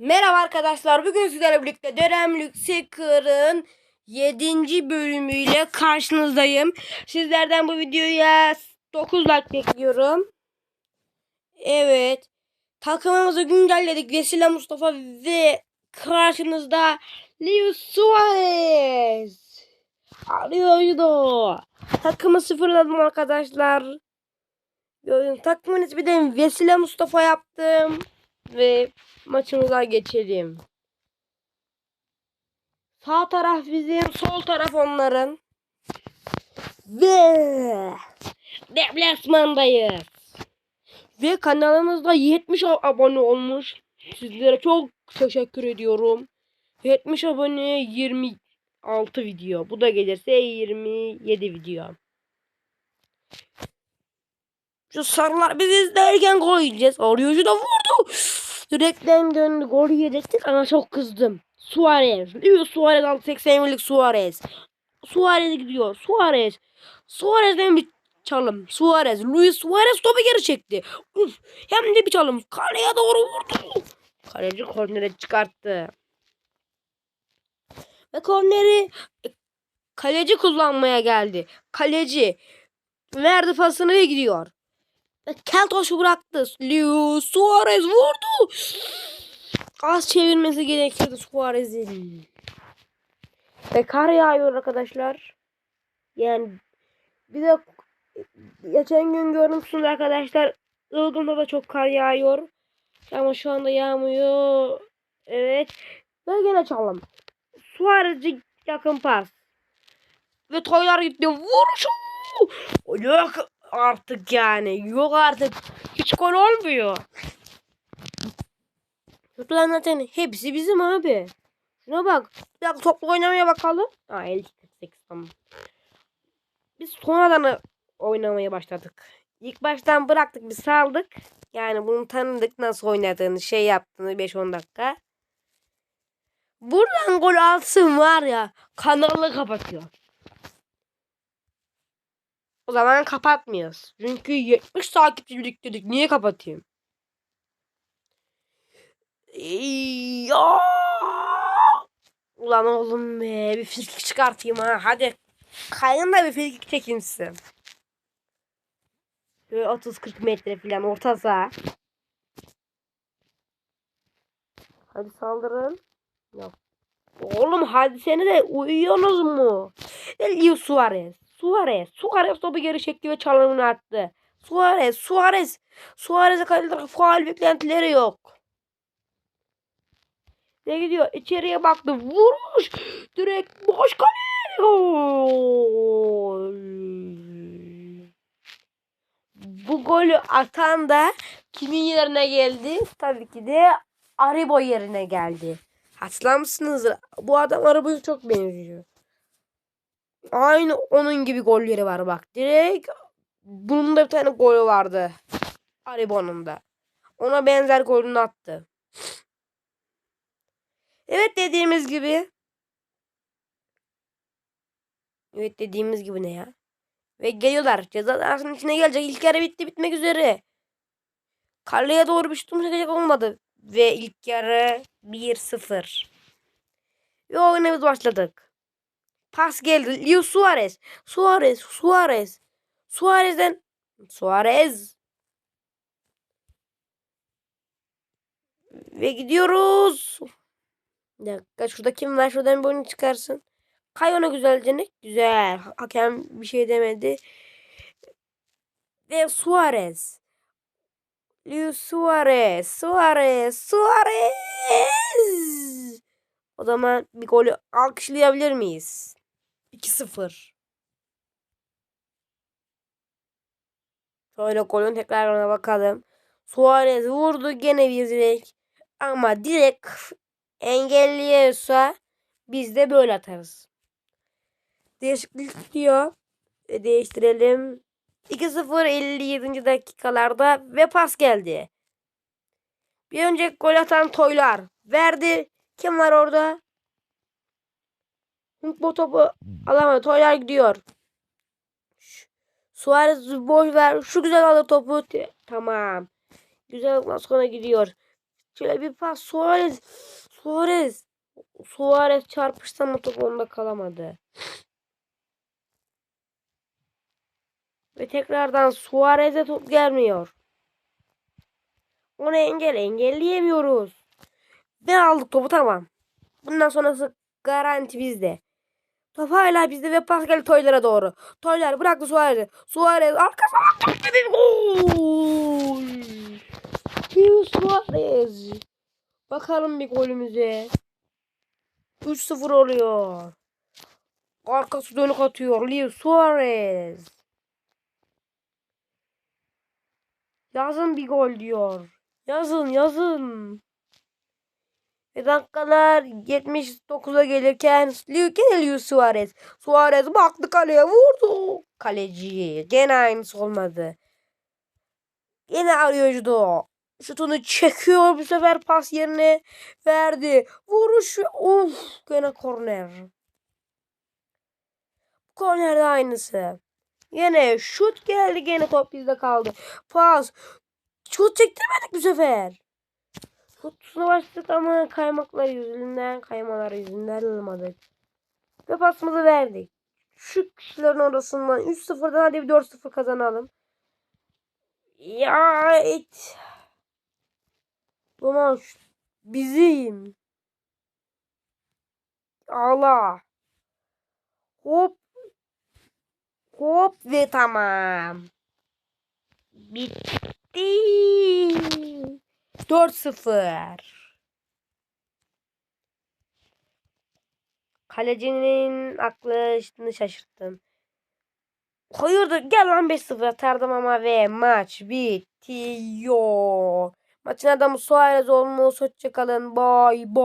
Merhaba arkadaşlar. Bugün sizlerle birlikte Dönem Seeker'ın 7. bölümüyle karşınızdayım. Sizlerden bu videoya 9 like bekliyorum. Evet. Takımımızı güncelledik. Vesile Mustafa ve karşınızda Leo Suarez. Arıyordu. Takımı sıfırladım arkadaşlar. Takımın ismi de Vesile Mustafa yaptım. Ve maçımıza geçelim. Sağ taraf bizim, sol taraf onların. Ve deplasmandayız. Ve kanalımızda 70 ab- abone olmuş. Sizlere çok teşekkür ediyorum. 70 abone 26 video. Bu da gelirse 27 video. Şu sarılar biz izlerken yiyeceğiz. Arayıcı da vurdu. Direkten döndü. Gol yiyecektik ama çok kızdım. Suarez. Luis Suarez aldı 80 Suarez. Suarez gidiyor. Suarez. Suarez'den bir çalım. Suarez. Luis Suarez topu geri çekti. Uf. Hem de bir çalım. Kaleye doğru vurdu. Kaleci kornere çıkarttı. Ve korneri e, kaleci kullanmaya geldi. Kaleci verdi pasını ve gidiyor. Ve Keltoş'u bıraktı. Luis Suarez vurdu. Az çevirmesi gerekiyordu Suarez'in. Ve kar yağıyor arkadaşlar. Yani bir de geçen gün görmüşsünüz arkadaşlar. Ilgın'da da çok kar yağıyor. Ama şu anda yağmıyor. Evet. Ve gene çalım. Suarez'ci yakın pas. Ve toylar gitti. Vuruşu. Yok artık yani. Yok artık. Hiç gol olmuyor. Tutulan zaten hepsi bizim abi. Şuna bak. Bir dakika toplu oynamaya bakalım. Aa 58 tamam. Biz sonradan oynamaya başladık. İlk baştan bıraktık bir saldık. Yani bunu tanıdık nasıl oynadığını şey yaptığını 5-10 dakika. Buradan gol alsın var ya kanalı kapatıyor. O zaman kapatmıyoruz. Çünkü 70 takipçi biriktirdik. Niye kapatayım? Ya! Ulan oğlum be bir frikik çıkartayım ha. Hadi. Kayın da bir çekin size. Böyle 30-40 metre falan orta saha. Hadi saldırın. Yok. Oğlum hadi seni de uyuyorsunuz mu? Elio Suarez. Suarez. Suarez topu geri çekti ve çalımını attı. Suarez. Suarez. Suarez'e kalite faal beklentileri yok. Ne gidiyor? İçeriye baktı. Vuruş. Direkt boş kale. Gol. Bu golü atan da kimin yerine geldi? Tabii ki de Aribo yerine geldi. Hatırlar? Bu adam Aribo'ya çok benziyor. Aynı onun gibi golleri var bak. Direkt bunun da bir tane golü vardı. Aribo'nun da. Ona benzer golünü attı. Evet dediğimiz gibi. Evet dediğimiz gibi ne ya? Ve geliyorlar. Ceza sahasının içine gelecek. İlk yarı bitti bitmek üzere. Kaleye doğru bir şutum çekecek olmadı. Ve ilk yarı 1-0. Ve biz başladık. Pas geldi. Leo Suarez. Suarez. Suarez. Suarez'den. Suarez. Ve gidiyoruz. Dakika şurada kim var? Şuradan bir oyunu çıkarsın. Kay ona güzelce ne? Güzel. Hakem bir şey demedi. Ve Suarez. Luis Suarez. Suarez. Suarez. O zaman bir golü alkışlayabilir miyiz? 2-0. Şöyle golün tekrarına bakalım. Suarez vurdu gene bir direk. Ama direkt engelliyorsa biz de böyle atarız. Değişiklik diyor. E, değiştirelim. 2-0 57. dakikalarda ve pas geldi. Bir önceki gol atan Toylar verdi. Kim var orada? Bu topu alamadı. Toylar gidiyor. Suarez boş ver. Şu güzel alır topu. Tamam. Güzel sonra gidiyor. Şöyle bir pas Suarez. Suarez. Suarez çarpıştı ama top onda kalamadı. Ve tekrardan Suarez'e top gelmiyor. Onu engel engelleyemiyoruz. Ve aldık topu tamam. Bundan sonrası garanti bizde. Top hala bizde ve pas geldi Toylar'a doğru. Toylar bıraktı Suarez'e. Suarez arkasına attı bir gol. Luis Suarez. Bakalım bir golümüze. 3-0 oluyor. Arkası dönük atıyor. Luis Suarez. Yazın bir gol diyor. Yazın yazın. Dakikalar 79'a gelirken Luis Suarez. Suarez baktı kaleye vurdu. Kaleci. Gene aynısı olmadı. Yine arıyor judo. Şutunu çekiyor bu sefer pas yerine verdi. Vuruş of gene korner. Kornerde aynısı. Yine şut geldi gene top bizde kaldı. Pas. Şut çektirmedik bu sefer. Şutuna başladık ama kaymaklar yüzünden kaymalar yüzünden alamadık. Ve pasımızı verdik. Şu kişilerin arasından 3-0'dan hadi bir 4-0 kazanalım. Ya et. Bu maç bizim. Allah. Hop. Hop ve tamam. Bitti. 4-0. Kalecinin aklını şaşırttım. Hayırdır gel lan 5-0 atardım ama ve maç bitiyor. Maçın adamı Suarez olmuş. Hoşçakalın. Bye bye.